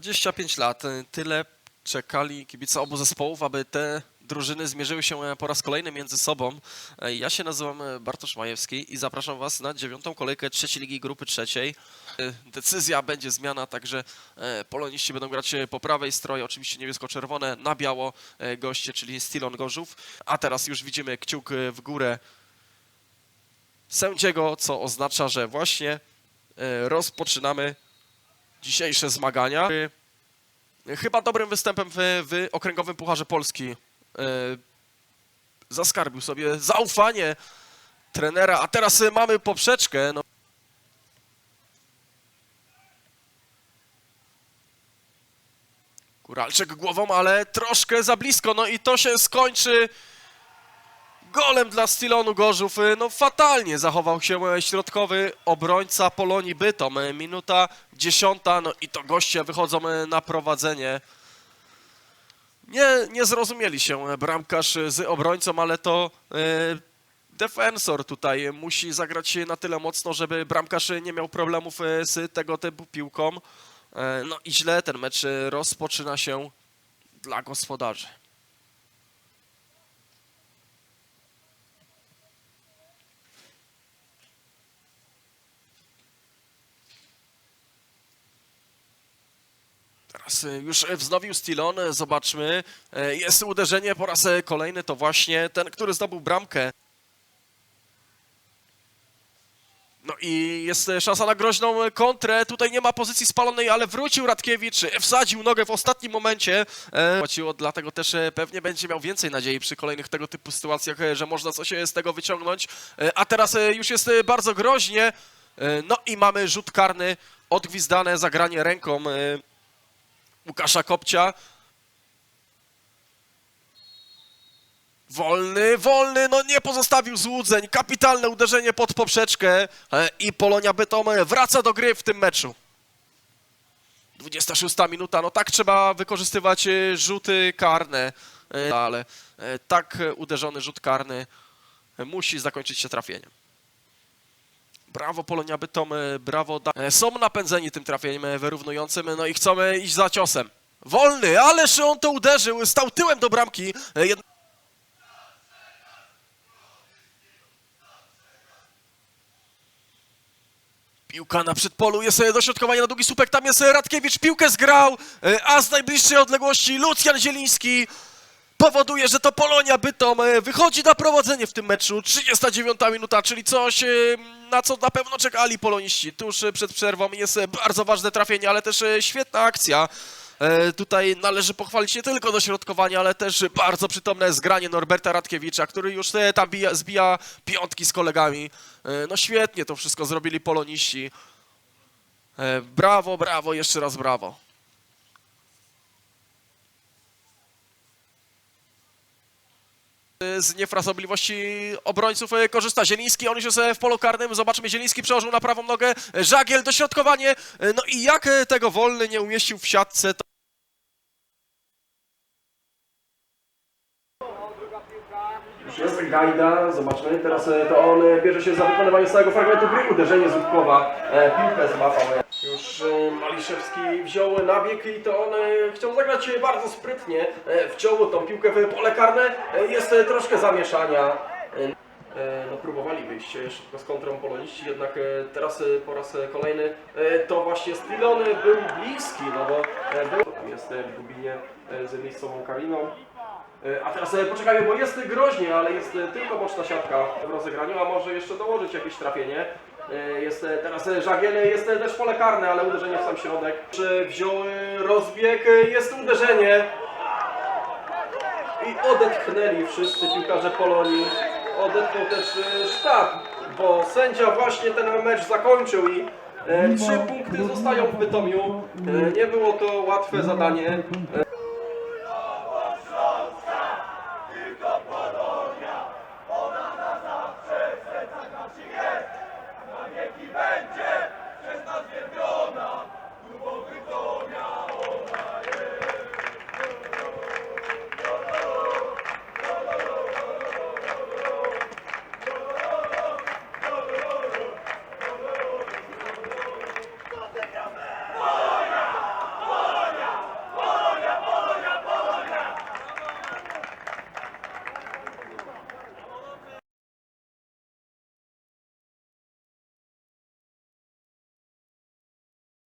25 lat, y, tyle czekali kibice obu zespołów, aby te drużyny zmierzyły się e, po raz kolejny między sobą. E, Ja się nazywam e, Bartosz Majewski i zapraszam Was na dziewiątą kolejkę trzeciej ligi grupy trzeciej. Decyzja będzie zmiana, także poloniści będą grać po prawej stronie, oczywiście niebiesko-czerwone, na biało goście, czyli Stilon Gorzów. A teraz już widzimy kciuk w górę sędziego, co oznacza, że właśnie rozpoczynamy dzisiejsze zmagania. Chyba dobrym występem w, w Okręgowym Pucharze Polski y, zaskarbił sobie zaufanie trenera, a teraz mamy poprzeczkę. No. Kuralczyk głową, ale troszkę za blisko, no i to się skończy golem dla Stilonu Gorzów. Y, No fatalnie zachował się e, środkowy obrońca Polonii Bytom. E, Minuta dziesiąta, no i to goście wychodzą e, na prowadzenie. Nie, nie zrozumieli się bramkarz z obrońcą, ale to defensor tutaj musi zagrać na tyle mocno, żeby bramkarz nie miał problemów z tego typu piłką. No i źle ten mecz rozpoczyna się dla gospodarzy. Teraz y, już wznowił Stilon, zobaczmy. E, Jest uderzenie po raz e, kolejny, to właśnie ten, który zdobył bramkę. No i jest e, szansa na groźną e, kontrę. Tutaj nie ma pozycji spalonej, ale wrócił Radkiewicz, e, wsadził nogę w ostatnim momencie. E, Płaciło, dlatego też e, pewnie będzie miał więcej nadziei przy kolejnych tego typu sytuacjach, e, że można coś e, z tego wyciągnąć. E, A teraz e, już jest e, bardzo groźnie. E, No i mamy rzut karny, odgwizdane zagranie ręką. E, Łukasza Kopcia. Wolny, wolny, no nie pozostawił złudzeń. Kapitalne uderzenie pod poprzeczkę e, i Polonia Bytom wraca do gry w tym meczu. 26 minuta, no tak trzeba wykorzystywać e, rzuty karne, e, ale e, tak e, uderzony rzut karny e, musi zakończyć się trafieniem. Brawo Polonia Bytom, e, brawo. Da- e, Są napędzeni tym trafieniem e, wyrównującym, no i chcą e, iść za ciosem. Wolny, ależ on to uderzył, stał tyłem do bramki. jed- Piłka na przedpolu, jest dośrodkowanie na długi słupek, tam jest Radkiewicz, piłkę zgrał, a z najbliższej odległości Lucjan Zieliński powoduje, że to Polonia Bytom e, wychodzi na prowadzenie w tym meczu. 39 minuta, czyli coś, e, na co na pewno czekali poloniści. Tuż e, przed przerwą jest bardzo ważne trafienie, ale też świetna akcja. Tutaj należy pochwalić nie tylko dośrodkowanie, ale też bardzo przytomne zgranie Norberta Radkiewicza, który już tam bija, zbija piątki z kolegami. No świetnie to wszystko zrobili poloniści. Brawo, brawo, jeszcze raz brawo. Z niefrasobliwości obrońców e, korzysta Zieliński, on już jest w polu karnym, zobaczymy, Zieliński przełożył na prawą nogę, Żagiel, dośrodkowanie, e, no i jak e, tego Wolny nie umieścił w siatce, to... Już jest Gajda, zobaczmy, teraz to on bierze się za wykonywanie całego fragmentu gry, uderzenie Zubkowa, e, piłkę złapał. Już e, Maliszewski wziął nabieg i to on chciał zagrać bardzo sprytnie, e, wciął tą piłkę w pole karne, e, jest troszkę zamieszania. No, próbowali wyjść szybko z kontrą poloniści, jednak teraz po raz kolejny to właśnie Stilon był bliski, no bo był jest w Gubinie e, z miejscową Kariną. A teraz poczekajmy, bo jest groźnie, ale jest tylko boczna siatka w rozegraniu, a może jeszcze dołożyć jakieś trafienie. E, Jest teraz e, Żagiel, e, jest też pole karne, ale uderzenie w sam środek. Wziął rozbieg, jest uderzenie. I odetchnęli wszyscy piłkarze Polonii. Odetchnął też sztab, bo sędzia właśnie ten mecz zakończył i trzy punkty zostają w Bytomiu. Nie było to łatwe zadanie.